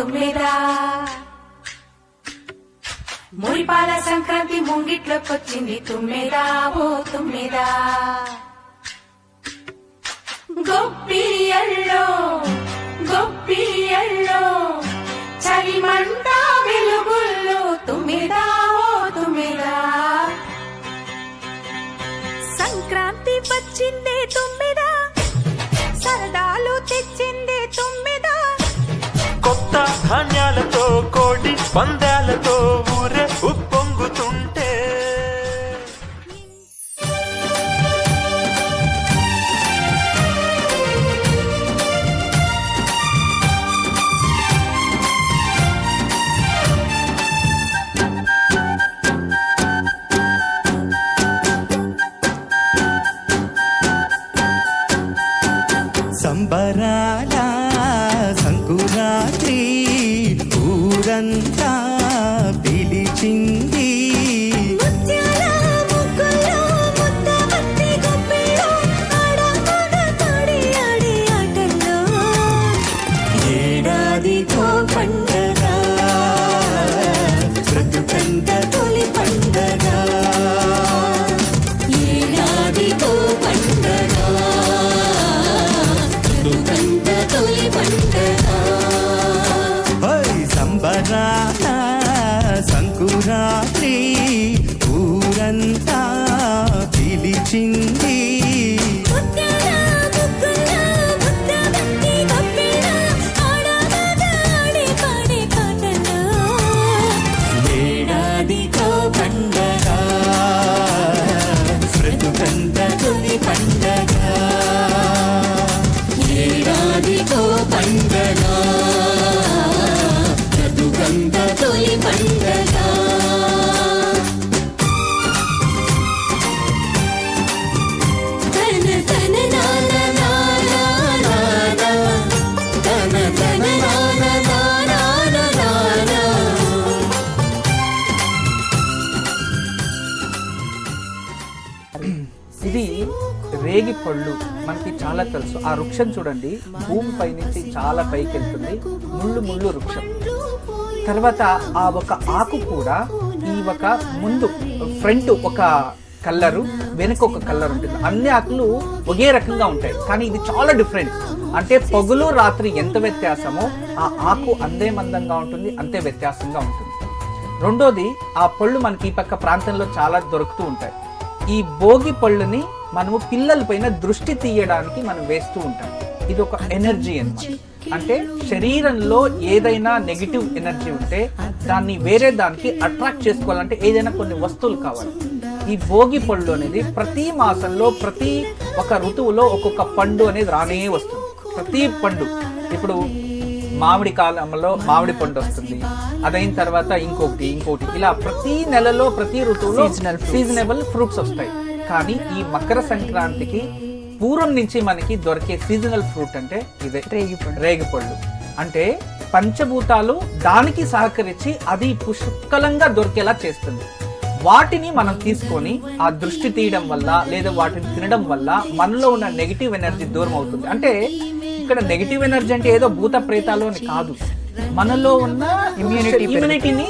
తుమ్మెదా? మురిపాల సంక్రాంతి ముంగిట్లోకొచ్చింది తుమ్మెదా? ఓ తుమ్మెదా? గొప్పియల్లో గొప్పియల్లో చలిమంట వెలుగుల్లో తుమ్మెదా? ఓ తుమ్మెదా? సంక్రాంతి వచ్చిందే తుమ్మిదా? పందాలతో ఇది రేగి పళ్ళు. మనకి చాలా తెలుసు. ఆ వృక్షం చూడండి. భూమి పై నుంచి చాలా పైకి వెళ్తుంది ముళ్ళు ముళ్ళు వృక్షం. తర్వాత ఆ ఒక ఆకు కూడా ఈ ఒక ముందు ఫ్రంట్ ఒక కలరు వెనుక ఒక కలర్ ఉంటుంది. అన్ని ఆకులు ఒకే రకంగా ఉంటాయి. కానీ ఇది చాలా డిఫరెంట్. అంటే పగులు రాత్రి ఎంత వ్యత్యాసమో ఆ ఆకు అందే మందంగా ఉంటుంది అంతే వ్యత్యాసంగా ఉంటుంది. రెండోది ఆ పళ్ళు మనకి ఈ పక్క ప్రాంతంలో చాలా దొరుకుతూ ఉంటాయి. ఈ భోగి పళ్ళుని మనము పిల్లల పైన దృష్టి తీయడానికి మనం వేస్తూ ఉంటాం. ఇది ఒక ఎనర్జీ అనమాట అంటే శరీరంలో ఏదైనా నెగిటివ్ ఎనర్జీ ఉంటే దాన్ని వేరే దానికి అట్రాక్ట్ చేసుకోవాలంటే ఏదైనా కొన్ని వస్తువులు కావాలి. ఈ భోగి పళ్ళు అనేది ప్రతి మాసంలో ప్రతి ఒక ఋతువులో ఒక్కొక్క పండు అనేది రానే వస్తుంది. ప్రతి పండు. ఇప్పుడు మామిడి కాలంలో మామిడి పండు వస్తుంది. అదైన తర్వాత ఇంకొకటి ఇంకొకటి. ఇలా ప్రతి నెలలో ప్రతి ఋతువులో సీజనబుల్ ఫ్రూట్స్ వస్తాయి. కానీ ఈ మకర సంక్రాంతికి పూర్వం నుంచి మనకి దొరికే సీజనల్ ఫ్రూట్ అంటే ఇదే. రేగిపండు రేగిపళ్ళు అంటే పంచభూతాలు దానికి సహకరించి అది పుష్కలంగా దొరికేలా చేస్తుంది. వాటిని మనం తీసుకొని ఆ దృష్టి తీయడం వల్ల లేదా వాటిని తినడం వల్ల మనలో ఉన్న నెగిటివ్ ఎనర్జీ దూరం అవుతుంది. అంటే ఇక్కడ నెగిటివ్ ఎనర్జీ అంటే ఏదో భూత ప్రేతాలు అని కాదు. మనలో ఉన్న ఇమ్యూనిటీ ఇమ్యూనిటీని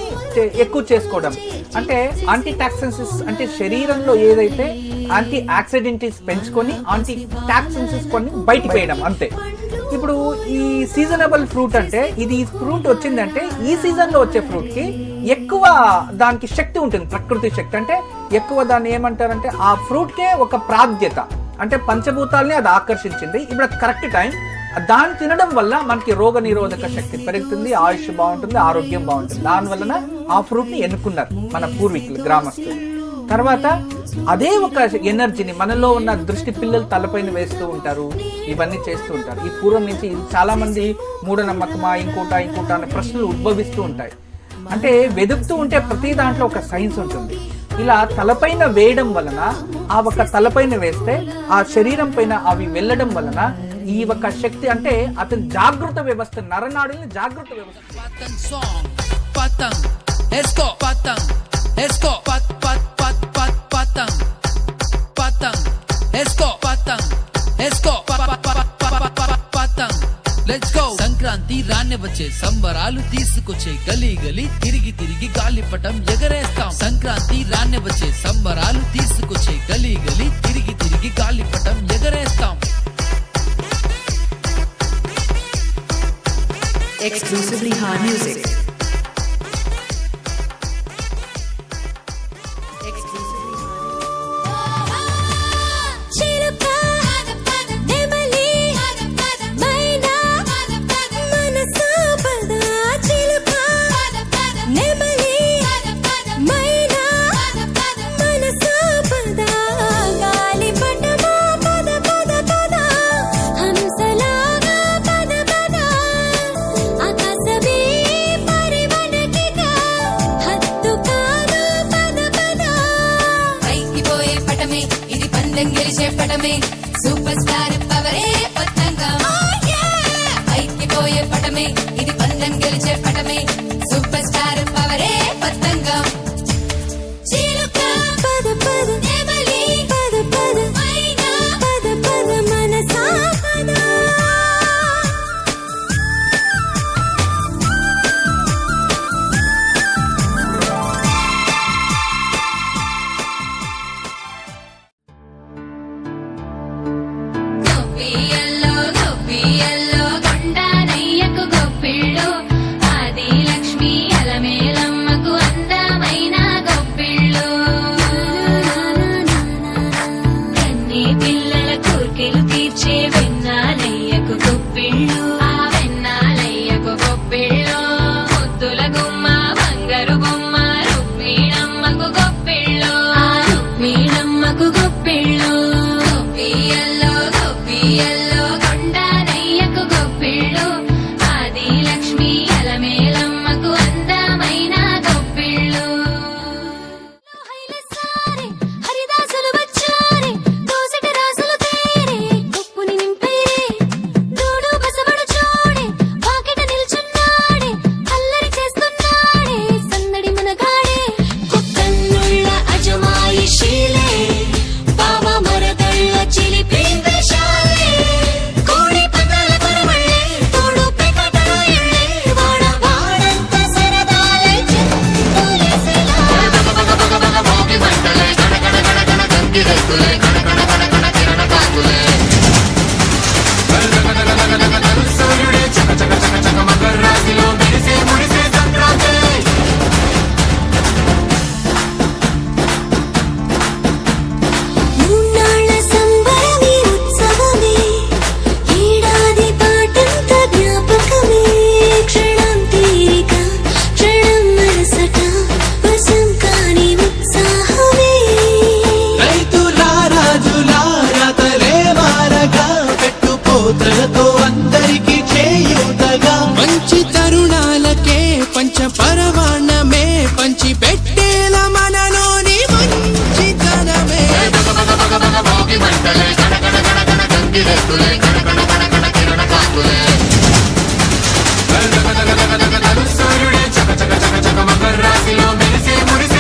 ఎక్కువ చేసుకోవడం. అంటే యాంటీ టాక్సెన్సిస్ అంటే శరీరంలో ఏదైతే యాంటీ ఆక్సిడెంటీస్ పెంచుకొని యాంటీ టాక్సెన్సిస్ కొన్ని బయటికి వేయడం అంతే. ఇప్పుడు ఈ సీజనబుల్ ఫ్రూట్ అంటే ఇది ఈ ఫ్రూట్ వచ్చిందంటే ఈ సీజన్లో వచ్చే ఫ్రూట్కి ఎక్కువ దానికి శక్తి ఉంటుంది ప్రకృతి శక్తి. అంటే ఎక్కువ దాన్ని ఏమంటారంటే ఆ ఫ్రూట్ కే ఒక ప్రాధ్యత అంటే పంచభూతాల్ని అది ఆకర్షించింది. ఇప్పుడు కరెక్ట్ టైం దాన్ని తినడం వల్ల మనకి రోగ నిరోధక శక్తి పెరుగుతుంది ఆయుష్ బాగుంటుంది ఆరోగ్యం బాగుంటుంది. దాని వలన ఆ ఫ్రూట్ని ఎన్నుకున్నారు మన పూర్వీకులు గ్రామస్తులు. తర్వాత అదే ఒక ఎనర్జీని మనలో ఉన్న దృష్టి పిల్లలు తలపైన వేస్తూ ఉంటారు. ఇవన్నీ చేస్తూ ఉంటారు. ఈ పూర్వం నుంచి చాలా మంది మూఢనమ్మకమా ఇంకోట ఇంకోట అనే ప్రశ్నలు ఉద్భవిస్తూ ఉంటాయి. అంటే వెదుకుతూ ఉంటే ప్రతి దాంట్లో ఒక సైన్స్ ఉంటుంది. ఇలా తలపైన వేయడం వలన ఆ ఒక తలపైన వేస్తే ఆ శరీరం పైన అవి వెళ్ళడం వలన ఈ ఒక్క శక్తి అంటే అతని జాగృత వ్యవస్థ నరనాడుల్ని జాగృత వ్యవస్థ. సంక్రాంతి రాని వచ్చే సంబరాలు తీసుకొచ్చే గలీ గలీ తిరిగి తిరిగి గాలిపటం ఎగరేస్తాం. సంక్రాంతి రాని వచ్చే సంబరాలు తీసుకొచ్చే గలీ గలీ తిరిగి తిరిగి గాలిపటం ఎగరేస్తాం. Exclusively High Music. enemy, superstar. దిరస్తులే కణ కణ కణ కణ కిరణ కాంతులే చక చక చక చక మకర మెరిసే మురిసే